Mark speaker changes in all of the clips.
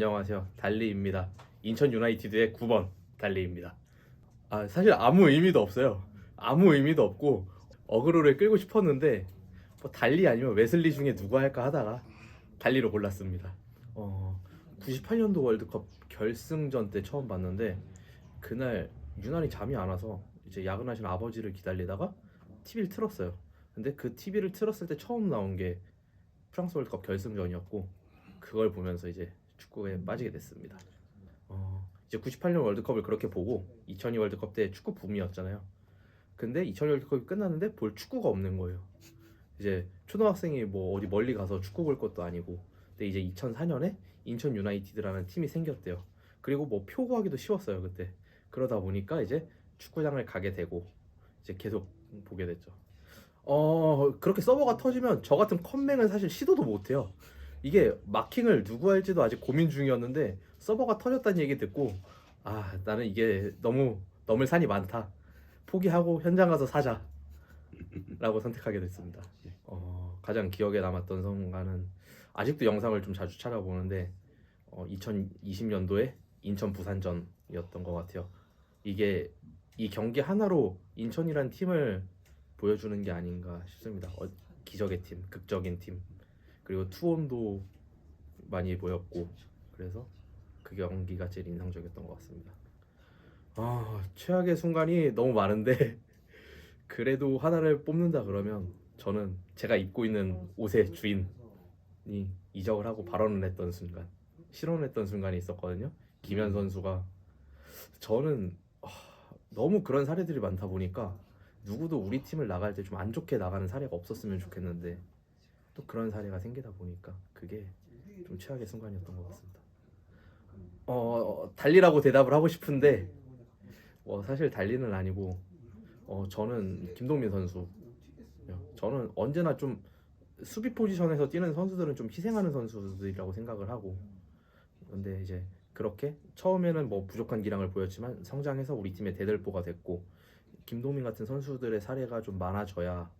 Speaker 1: 안녕하세요. 달리입니다. 인천 유나이티드의 9번 달리입니다. 아, 사실 아무 의미도 없어요. 아무 의미도 없고 어그로를 끌고 싶었는데 뭐 달리 아니면 웨슬리 중에 누가 할까 하다가 달리로 골랐습니다. 어, 98년도 월드컵 결승전 때 처음 봤는데 그날 유난히 잠이 안 와서 이제 야근하신 아버지를 기다리다가 TV를 틀었어요. 근데 그 TV를 틀었을 때 처음 나온 게 프랑스 월드컵 결승전이었고 그걸 보면서 이제 축구에 빠지게 됐습니다. 어, 이제 98년 월드컵을 그렇게 보고 2002 월드컵 때 축구 붐이었잖아요. 근데 2002 월드컵이 끝났는데 볼 축구가 없는 거예요. 이제 초등학생이 뭐 어디 멀리 가서 축구 볼 것도 아니고 근데 이제 2004년에 인천 유나이티드라는 팀이 생겼대요. 그리고 뭐 표 구하기도 쉬웠어요 그때. 그러다 보니까 이제 축구장을 가게 되고 이제 계속 보게 됐죠. 어 그렇게 서버가 터지면 저 같은 컴맹은 사실 시도도 못해요. 이게 마킹을 누구 할지도 아직 고민 중이었는데 서버가 터졌다는 얘기 듣고 아 나는 이게 너무 넘을 산이 많다. 포기하고 현장 가서 사자. 라고 선택하게 됐습니다. 어, 가장 기억에 남았던 순간은 아직도 영상을 좀 자주 찾아보는데 어, 2020년도에 인천 부산전이었던 것 같아요. 이게 이 경기 하나로 인천이란 팀을 보여주는 게 아닌가 싶습니다. 어, 기적의 팀 극적인 팀 그리고 투혼도 많이 보였고 그래서 그 경기가 제일 인상적이었던 것 같습니다. 아 최악의 순간이 너무 많은데 그래도 하나를 뽑는다 그러면 저는 제가 입고 있는 옷의 주인이 이적을 하고 발언을 했던 순간 실언을 했던 순간이 있었거든요. 김현 선수가 저는 아, 너무 그런 사례들이 많다 보니까 누구도 우리 팀을 나갈 때 좀 안 좋게 나가는 사례가 없었으면 좋겠는데 또 그런 사례가 생기다 보니까 그게 좀 최악의 순간이었던 것 같습니다. 어 달리라고 대답을 하고 싶은데 어, 사실 달리는 아니고 어, 저는 김동민 선수. 저는 언제나 좀 수비 포지션에서 뛰는 선수들은 좀 희생하는 선수들이라고 생각을 하고 근데 이제 그렇게 처음에는 뭐 부족한 기량을 보였지만 성장해서 우리 팀의 대들보가 됐고 김동민 같은 선수들의 사례가 좀 많아져야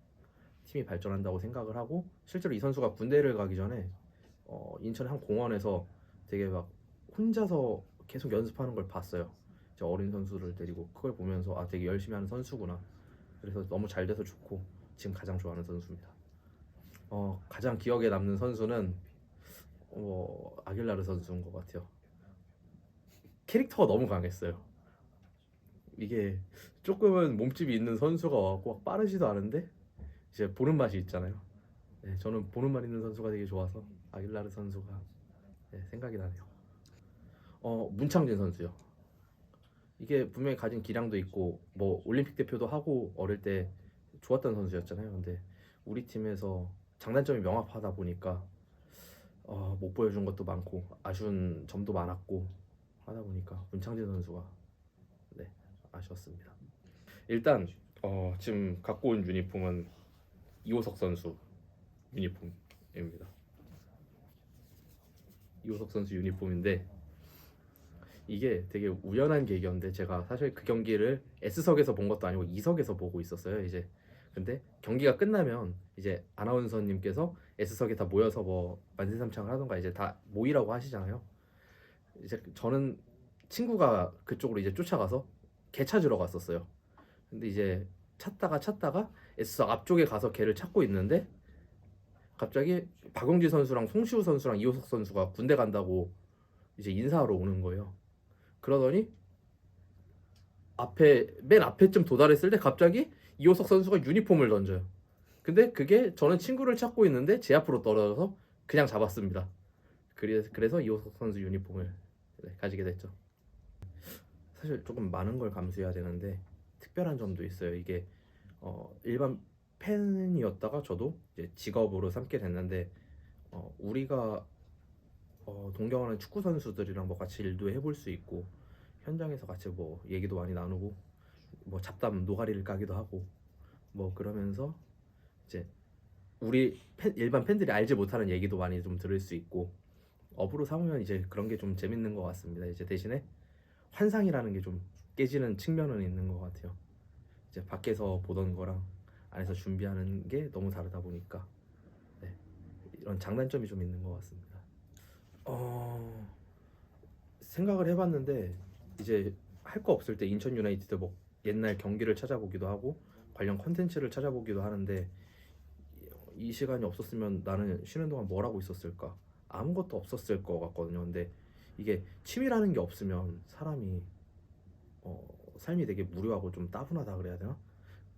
Speaker 1: 팀이 발전한다고 생각을 하고 실제로 이 선수가 군대를 가기 전에 어, 인천 한 공원에서 되게 막 혼자서 계속 연습하는 걸 봤어요. 어린 선수를 데리고 그걸 보면서 아 되게 열심히 하는 선수구나. 그래서 너무 잘 돼서 좋고 지금 가장 좋아하는 선수입니다. 어, 가장 기억에 남는 선수는 어, 아길라르 선수인 것 같아요. 캐릭터가 너무 강했어요. 이게 조금은 몸집이 있는 선수가 와고 막 빠르지도 않은데 이제 보는 맛이 있잖아요. 네, 저는 보는 맛 있는 선수가 되게 좋아서 아길라르 선수가 네, 생각이 나네요. 어 문창진 선수요. 이게 분명히 가진 기량도 있고 뭐 올림픽 대표도 하고 어릴 때 좋았던 선수였잖아요. 근데 우리 팀에서 장단점이 명확하다 보니까 어, 못 보여준 것도 많고 아쉬운 점도 많았고 하다 보니까 문창진 선수가 네 아쉬웠습니다. 일단 어, 지금 갖고 온 유니폼은 이호석 선수 유니폼입니다. 이호석 선수 유니폼인데 이게 되게 우연한 계기였는데 제가 사실 그 경기를 S석에서 본 것도 아니고 E석에서 보고 있었어요. 이제 근데 경기가 끝나면 이제 아나운서님께서 S석에 다 모여서 뭐 만세삼창을 하던가 이제 다 모이라고 하시잖아요. 이제 저는 친구가 그쪽으로 이제 쫓아가서 개 찾으러 갔었어요. 근데 이제 찾다가 찾다가 S석 앞쪽에 가서 개를 찾고 있는데 갑자기 박용지 선수랑 송시우 선수랑 이호석 선수가 군대 간다고 이제 인사하러 오는 거예요. 그러더니 앞에 맨 앞에쯤 도달했을 때 갑자기 이호석 선수가 유니폼을 던져요. 근데 그게 저는 친구를 찾고 있는데 제 앞으로 떨어져서 그냥 잡았습니다. 그래서 그래서 이호석 선수 유니폼을 네, 가지게 됐죠. 사실 조금 많은 걸 감수해야 되는데 특별한 점도 있어요. 이게 어, 일반 팬이었다가 저도 이제 직업으로 삼게 됐는데 어, 우리가 어, 동경하는 축구 선수들이랑 뭐 같이 일도 해볼 수 있고 현장에서 같이 뭐 얘기도 많이 나누고 뭐 잡담 노가리를 까기도 하고 뭐 그러면서 이제 우리 팬, 일반 팬들이 알지 못하는 얘기도 많이 좀 들을 수 있고 업으로 삼으면 이제 그런 게 좀 재밌는 것 같습니다. 이제 대신에 환상이라는 게 좀 깨지는 측면은 있는 것 같아요. 이제 밖에서 보던 거랑 안에서 준비하는 게 너무 다르다 보니까 네, 이런 장단점이 좀 있는 것 같습니다. 어 생각을 해봤는데 이제 할 거 없을 때 인천 유나이티드 뭐 옛날 경기를 찾아보기도 하고 관련 컨텐츠를 찾아보기도 하는데 이 시간이 없었으면 나는 쉬는 동안 뭘 하고 있었을까 아무것도 없었을 것 같거든요 근데 이게 취미라는 게 없으면 사람이 어, 삶이 되게 무료하고 좀 따분하다 그래야 되나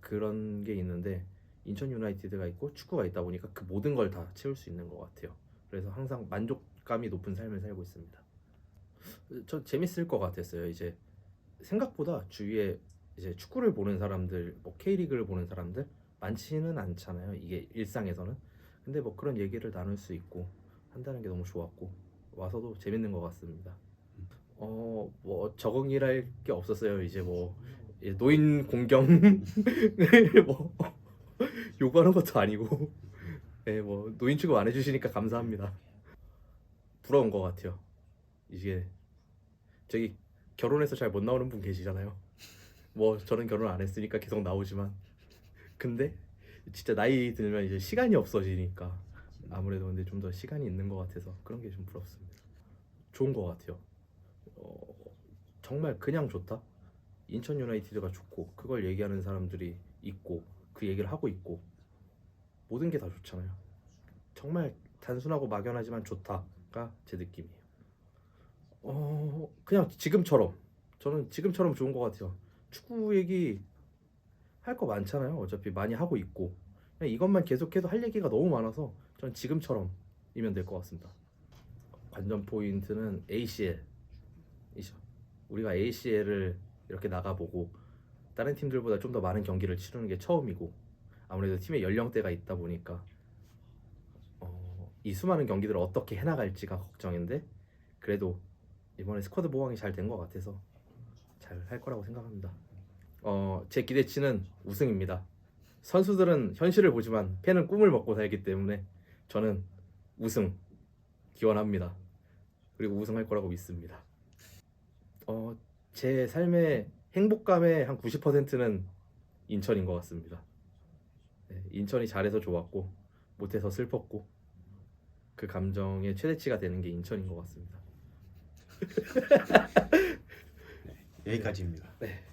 Speaker 1: 그런 게 있는데 인천 유나이티드가 있고 축구가 있다 보니까 그 모든 걸 다 채울 수 있는 것 같아요 그래서 항상 만족감이 높은 삶을 살고 있습니다 저 재밌을 것 같았어요 이제 생각보다 주위에 이제 축구를 보는 사람들, 뭐 K리그를 보는 사람들 많지는 않잖아요. 이게 일상에서는. 근데 뭐 그런 얘기를 나눌 수 있고 한다는 게 너무 좋았고 와서도 재밌는 것 같습니다. 어, 뭐 적응이랄 게 없었어요. 이제 뭐 이제 노인 공경 뭐 요구하는 것도 아니고 예, 뭐 노인 취급 안 해주시니까 감사합니다. 부러운 것 같아요. 이게 저기 결혼해서 잘 못 나오는 분 계시잖아요. 뭐 저는 결혼 안 했으니까 계속 나오지만 근데 진짜 나이 들면 이제 시간이 없어지니까 아무래도 근데 좀 더 시간이 있는 것 같아서 그런 게 좀 부럽습니다. 좋은 것 같아요. 어, 정말 그냥 좋다. 인천 유나이티드가 좋고 그걸 얘기하는 사람들이 있고 그 얘기를 하고 있고 모든 게 다 좋잖아요. 정말 단순하고 막연하지만 좋다가 제 느낌이에요. 어 그냥 지금처럼 저는 지금처럼 좋은 것 같아요. 축구 얘기 할 거 많잖아요. 어차피 많이 하고 있고 그냥 이것만 계속해도 할 얘기가 너무 많아서 저는 지금처럼이면 될 것 같습니다. 관전 포인트는 ACL 이죠. 우리가 ACL을 이렇게 나가보고 다른 팀들보다 좀 더 많은 경기를 치르는 게 처음이고 아무래도 팀의 연령대가 있다 보니까 어, 이 수많은 경기들을 어떻게 해나갈지가 걱정인데 그래도 이번에 스쿼드 보강이 잘 된 것 같아서 잘 할 거라고 생각합니다. 어, 제 기대치는 우승입니다. 선수들은 현실을 보지만 팬은 꿈을 먹고 살기 때문에 저는 우승 기원합니다. 그리고 우승할 거라고 믿습니다. 어, 제 삶의 행복감의 한 90%는 인천인 것 같습니다. 네, 인천이 잘해서 좋았고 못해서 슬펐고 그 감정의 최대치가 되는 게 인천인 것 같습니다.
Speaker 2: 여기까지입니다.
Speaker 1: 네.